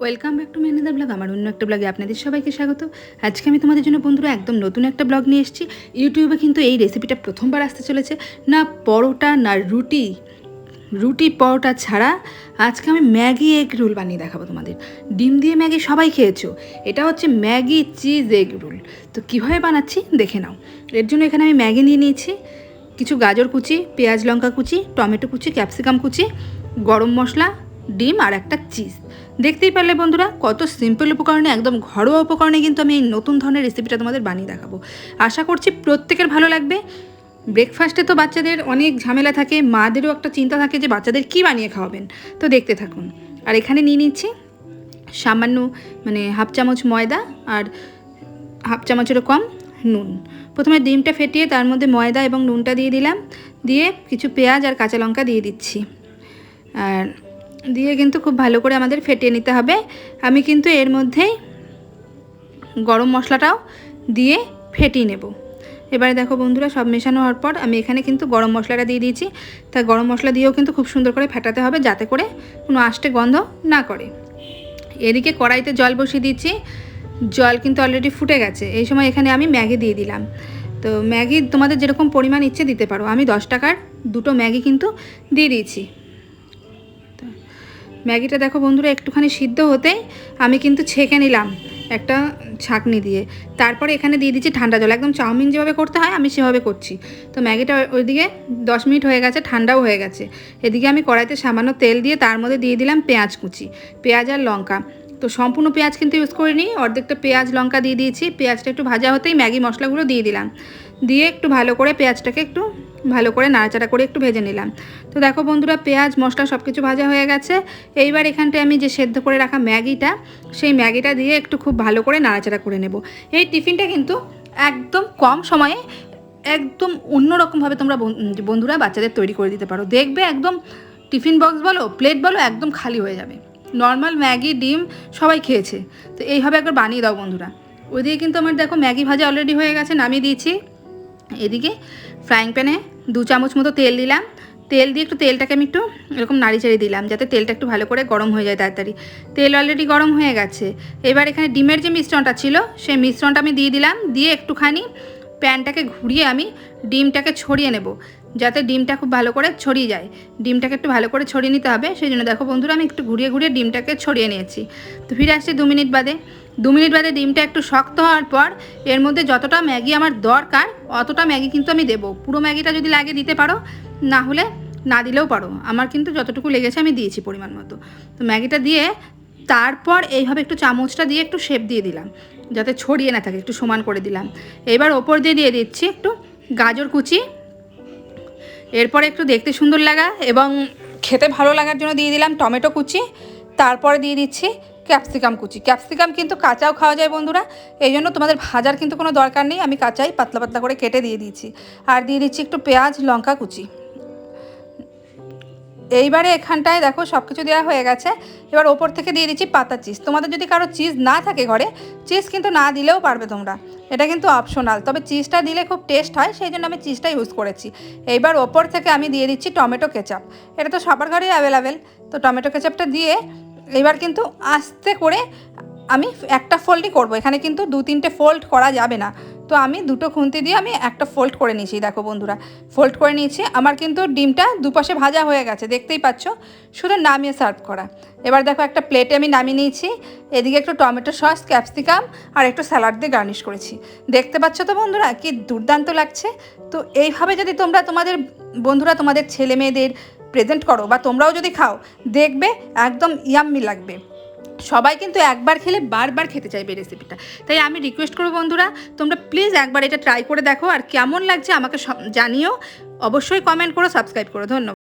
Welcome back to ম্যানেদার blog আমার অন্য একটা ব্লগে আপনাদের সবাইকে স্বাগত। আজকে আমি তোমাদের জন্য বন্ধুরা একদম নতুন একটা ব্লগ নিয়ে এসেছি। ইউটিউবে কিন্তু এই রেসিপিটা প্রথমবার আসতে চলেছে। না, পরোটা, না, রুটি। রুটি, পরোটা ছাড়া আজকে আমি ম্যাগি এগ রোল বানিয়ে দেখাবো তোমাদের। ডিম দিয়ে ম্যাগি সবাই খেয়েছো? এটা হচ্ছে ম্যাগি চিজ এগ রোল তো কীভাবে বানাচ্ছি? দেখে নাও। এর জন্য এখানে আমি ম্যাগি নিয়ে নিয়েছি। কিছু গাজর কুচি, পেঁয়াজ লঙ্কা কুচি, টমেটো কুচি, ক্যাপসিকাম কুচি, গরম মশলা ডিম আর একটা চিজ। দেখতেই পারলে বন্ধুরা, কত সিম্পল উপকরণে, একদম ঘরোয়া উপকরণে কিন্তু আমি এই নতুন ধরনের রেসিপিটা তোমাদের বানিয়ে দেখাবো। আশা করছি প্রত্যেকের ভালো লাগবে। ব্রেকফাস্টে তো বাচ্চাদের অনেক ঝামেলা থাকে, মাদেরও একটা চিন্তা থাকে যে বাচ্চাদের কী বানিয়ে খাওয়াবেন। তো দেখতে থাকুন। আর এখানে নিয়ে নিচ্ছি সামান্য মানে হাফ চামচ ময়দা আর হাফ চামচেরও কম নুন। প্রথমে ডিমটা ফেটিয়ে তার মধ্যে ময়দা এবং নুনটা দিয়ে দিলাম। দিয়ে কিছু পেঁয়াজ আর কাঁচা লঙ্কা দিয়ে দিচ্ছি। আর দিয়ে কিন্তু খুব ভালো করে আমাদের ফেটিয়ে নিতে হবে। আমি কিন্তু এর মধ্যেই গরম মশলাটাও দিয়ে ফেটিয়ে নেব। এবারে দেখো বন্ধুরা, সব মেশানো হওয়ার পর আমি এখানে কিন্তু গরম মশলাটা দিয়ে দিয়েছি। তা গরম মশলা দিয়েও কিন্তু খুব সুন্দর করে ফেটাতে হবে যাতে করে কোনো আষ্টে গন্ধ না করে। এদিকে কড়াইতে জল বসিয়ে দিচ্ছি জল কিন্তু অলরেডি ফুটে গেছে। এই সময় এখানে আমি ম্যাগি দিয়ে দিলাম। তো ম্যাগি তোমাদের যেরকম পরিমাণ ইচ্ছে দিতে পারো। আমি দশ টাকার দুটো ম্যাগি কিন্তু দিয়ে দিয়েছি। ম্যাগিটা দেখো বন্ধুরা, একটুখানি সিদ্ধ হতেই আমি কিন্তু ছেঁকে নিলাম একটা ছাঁকনি দিয়ে। তারপরে এখানে দিয়ে দিচ্ছি ঠান্ডা জল। একদম চাউমিন যেভাবে করতে হয়, আমি সেভাবে করছি। তো ম্যাগিটা ওইদিকে দশ মিনিট হয়ে গেছে, ঠান্ডাও হয়ে গেছে। এদিকে আমি কড়াইতে সামান্য তেল দিয়ে তার মধ্যে দিয়ে দিলাম পেঁয়াজ কুচি, পেঁয়াজ আর লঙ্কা। তো সম্পূর্ণ পেঁয়াজ কিন্তু ইউজ করিনি, অর্ধেকটা পেঁয়াজ, লঙ্কা দিয়ে দিয়েছি। পেঁয়াজটা একটু ভাজা হতেই ম্যাগি মশলাগুলো দিয়ে দিলাম। দিয়ে একটু ভালো করে পেঁয়াজটাকে একটু ভালো করে নাড়াচাড়া করে একটু ভেজে নিলাম। তো দেখো বন্ধুরা, পেঁয়াজ, মশলা সব কিছু ভাজা হয়ে গেছে। এইবার এখানটায় আমি যে সেদ্ধ করে রাখা ম্যাগিটা, সেই ম্যাগিটা দিয়ে একটু খুব ভালো করে নাড়াচাড়া করে নেব। এই টিফিনটা কিন্তু একদম কম সময়ে একদম অন্যরকমভাবে তোমরা বন্ধুরা বাচ্চাদের তৈরি করে দিতে পারো। দেখবে একদম টিফিন বক্স বলো, প্লেট বলো, একদম খালি হয়ে যাবে। নর্মাল ম্যাগি, ডিম সবাই খেয়েছে। তো এইভাবে একবার বানিয়ে দাও বন্ধুরা। ওইদিকে কিন্তু আমার দেখো ম্যাগি ভাজা অলরেডি হয়ে গেছে, নামিয়ে দিয়েছি। এদিকে ফ্রাইং প্যানে দু চামচ মতো তেল দিলাম। তেল দিয়ে একটু তেলটাকে আমি একটু এরকম নাড়ি চাড়ি দিলাম, যাতে তেলটা একটু ভালো করে গরম হয়ে যায় তাড়াতাড়ি। তেল অলরেডি গরম হয়ে গেছে। এবার এখানে ডিমের যে মিশ্রণটা ছিল, সেই মিশ্রণটা আমি দিয়ে দিলাম। দিয়ে একটুখানি প্যানটাকে ঘুরিয়ে আমি ডিমটাকে ছড়িয়ে নেব, যাতে ডিমটা খুব ভালো করে ছড়িয়ে যায়। ডিমটাকে একটু ভালো করে ছড়িয়ে নিতে হবে। সেই জন্য দেখো বন্ধুরা, আমি একটু ঘুরিয়ে ঘুরিয়ে ডিমটাকে ছড়িয়ে নিয়েছি। তো ফিরে আসছি দু মিনিট বাদে। দু মিনিট বাদে ডিমটা একটু শক্ত হওয়ার পর এর মধ্যে যতটা ম্যাগি আমার দরকার, অতটা ম্যাগি কিন্তু আমি দেবো। পুরো ম্যাগিটা যদি লাগে দিতে পারো, না হলে না দিলেও পারো। আমার কিন্তু যতটুকু লেগেছে আমি দিয়েছি পরিমাণ মতো। তো ম্যাগিটা দিয়ে তারপর এইভাবে একটু চামচটা দিয়ে একটু শেপ দিয়ে দিলাম, যাতে ছড়িয়ে না থাকে, একটু সমান করে দিলাম। এবার ওপর দিয়ে দিয়ে দিচ্ছি একটু গাজর কুচি। এরপরে একটু দেখতে সুন্দর লাগা এবং খেতে ভালো লাগার জন্য দিয়ে দিলাম টমেটো কুচি। তারপরে দিয়ে দিচ্ছি ক্যাপসিকাম কুচি। ক্যাপসিকাম কিন্তু কাঁচাও খাওয়া যায় বন্ধুরা। এই জন্য তোমাদের ভাজার কিন্তু কোনো দরকার নেই। আমি কাঁচাই পাতলা পাতলা করে কেটে দিয়ে দিয়েছি। আর দিয়ে দিচ্ছি একটু পেঁয়াজ, লঙ্কা কুচি। এইবারে এখানটায় দেখো সব কিছু দেওয়া হয়ে গেছে। এবার ওপর থেকে দিয়ে দিচ্ছি পাতা চিজ। তোমাদের যদি কারও চিজ না থাকে ঘরে, চিজ কিন্তু না দিলেও পারবে তোমরা। এটা কিন্তু অপশনাল তবে চিজটা দিলে খুব টেস্ট হয়, সেই জন্য আমি চিজটা ইউজ করেছি। এইবার ওপর থেকে আমি দিয়ে দিচ্ছি টমেটো কেচাপ। এটা তো সবার ঘরেই অ্যাভেলেবেল তো টমেটো কেচাপটা দিয়ে এবার কিন্তু আস্তে করে আমি একটা ফোল্ডই করব। এখানে কিন্তু দু তিনটে ফোল্ড করা যাবে না। তো আমি দুটো খুন্তি দিয়ে আমি একটা ফোল্ড করে নিয়েছি, দেখো বন্ধুরা। ফোল্ড করে নিয়েছি, আমার কিন্তু ডিমটা দুপাশে ভাজা হয়ে গেছে, দেখতেই পাচ্ছ? শুধু নামিয়ে সার্ভ করা। এবার দেখো একটা প্লেটে আমি নামিয়ে নিয়েছি। এদিকে একটু টমেটো সস, ক্যাপসিকাম আর একটু স্যালাড দিয়ে গার্নিশ করেছি। দেখতে পাচ্ছ তো বন্ধুরা, কি দুর্দান্ত লাগছে? তো এইভাবে যদি তোমরা তোমাদের বন্ধুরা, তোমাদের ছেলে মেয়েদের প্রেজেন্ট করো বা তোমরাও যদি খাও, দেখবে একদম ইয়াম্মি লাগবে। সবাই কিন্তু একবার খেলে বারবার খেতে চাইবে রেসিপিটা তাই আমি রিকোয়েস্ট করব বন্ধুরা, তোমরা প্লিজ একবার এটা ট্রাই করে দেখো আর কেমন লাগছে আমাকে জানিও। অবশ্যই কমেন্ট করো সাবস্ক্রাইব করো। ধন্যবাদ।